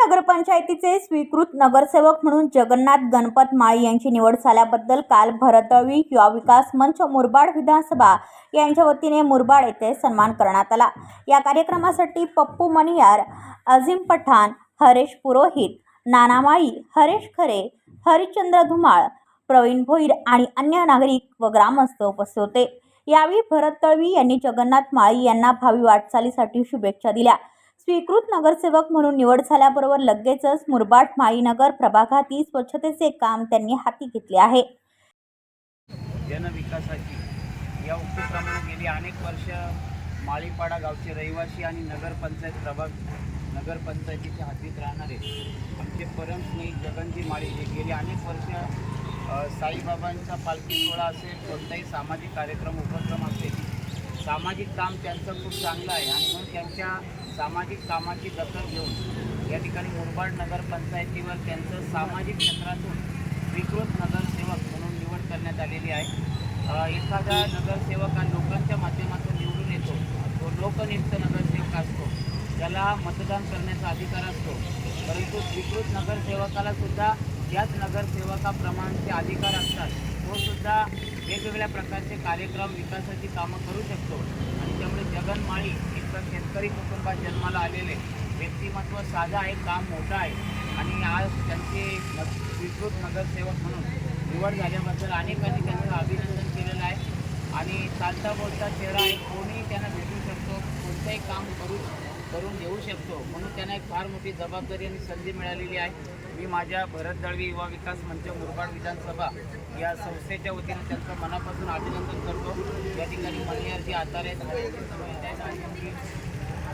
नगरपंचायतीचे स्वीकृत नगरसेवक म्हणून जगन्नाथ गणपत माळी यांची निवड झाल्याबद्दल काल भरतळवी युवा विकास मंच मुरबाड विधानसभा यांच्या वतीने मुरबाड येथे सन्मान करण्यात आला. या कार्यक्रमासाठी पप्पू मणियार अझीम पठाण हरेश पुरोहित नाना माळी हरेश खरे हरिश्चंद्र धुमाळ प्रवीण भोईर आणि अन्य नागरिक व ग्रामस्थ उपस्थित होते. यावेळी भरत तळवी यांनी जगन्नाथ माळी यांना भावी वाटचालीसाठी शुभेच्छा दिल्या. स्वीकृत नगरसेवक म्हणून निवड झाल्याबरोबर लगेचच मुरबाड माळीनगर प्रभागातील स्वच्छतेचे काम त्यांनी हाती घेतले आहे. जनविकासाची. या उपक्रमाने गेली अनेक वर्ष माळीपाडा गावचे रहिवासी आणि नगरपंचायत प्रभाग नगरपंचायतीच्या हद्दीत राहणारे आमचे परम स्नेही जगनजी माळी हे गेली अनेक वर्ष साईबाबांचा पालखी सोहळा असेल कोणताही सामाजिक कार्यक्रम उपक्रम असेल सामाजिक काम त्यांचं खूप चांगलं आहे आणि मग त्यांच्या सामाजिक कामाची दखल घेऊन या ठिकाणी मुरबाड नगरपंचायतीवर त्यांचं सामाजिक क्षेत्रातून विकृत नगरसेवक म्हणून निवड करण्यात आलेली आहे. एखादा नगरसेवक हा लोकांच्या माध्यमातून निवडून येतो. तो लोकनियुक्त नगरसेवक असतो. त्याला मतदान करण्याचा अधिकार असतो. परंतु स्वीकृत नगरसेवकाला सुद्धा याच नगरसेवकाप्रमाणचे अधिकार असतात तो सुद्धा वेगवेगळ्या प्रकारचे कार्यक्रम विकासाची कामं करू शकतो. आणि त्यामुळे जगन माळी शेतकरी कुटुंबात जन्माला आलेले. व्यक्तिमत्व साधं आहे काम मोठं आहे. आणि आज त्यांचे न- स्वीकृत नगरसेवक म्हणून निवड झाल्याबद्दल अनेकांनी त्यांचं अभिनंदन केलेलं आहे. आणि चालता बोलता चेहरा आहे कोणीही त्यांना भेटू शकतो. कोणतंही काम करू करून देऊ शकतो. म्हणून त्यांना एक फार मोठी जबाबदारी आणि संधी मिळालेली आहे. मी माझ्या भरत दळवी युवा विकास मंच मुरबाड विधानसभा या संस्थेच्या वतीनं त्यांचं मनापासून अभिनंदन करतो. या ठिकाणी मल्लियारजी आतार आहेत आहेत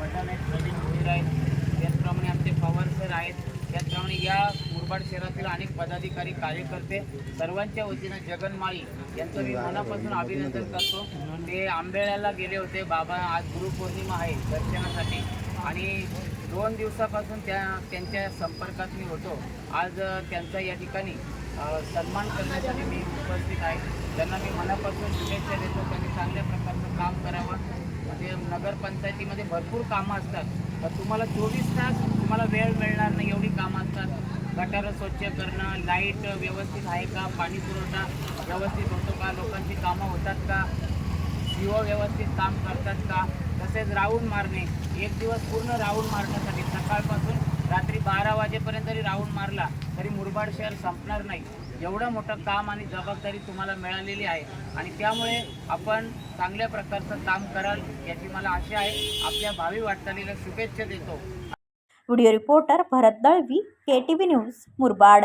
पठाण आहेत आहेत. त्याचप्रमाणे आमचे पवार सर आहेत. त्याचप्रमाणे या मुरबाड शहरातील अनेक पदाधिकारी कार्यकर्ते सर्वांच्या वतीनं जगनमाळी यांचं मी मनापासून अभिनंदन करतो. ते आंबेळ्याला गेले होते. बाबा आज गुरुपौर्णिमा आहे दर्शनासाठी. आणि दोन दिवसापासून त्या त्यांच्या संपर्कात मी होतो. आज त्यांचा या ठिकाणी सन्मान करण्यासाठी मी उपस्थित आहे. त्यांना मी मनापासून शुभेच्छा देतो. त्यांनी चांगल्या प्रकारचं काम करावं. म्हणजे नगरपंचायतीमध्ये भरपूर कामं असतात. तर तुम्हाला चोवीस तास तुम्हाला वेळ मिळणार नाही एवढी कामं असतात. गटारं स्वच्छ करणं लाइट व्यवस्थित आहे का? पाणी पुरवठा व्यवस्थित होतो का? लोकांची कामं होतात का? जीव व्यवस्थित काम करतात का? तसेच राऊंड मारणे. एक दिवस पूर्ण राऊंड मारण्यासाठी सकाळपासून रात्री बारा वाजेपर्यंत जरी राऊंड मारला तरी मुरबाड शहर संपणार नाही. एवढं मोठं काम आणि जबाबदारी तुम्हाला मिळालेली आहे. आणि त्यामुळे आपण चांगल्या प्रकारचं काम कराल याची मला आशा आहे. आपल्या भावी वाटचालीला शुभेच्छा देतो. Video reporter Bharat Dalvi K T V news Murbad.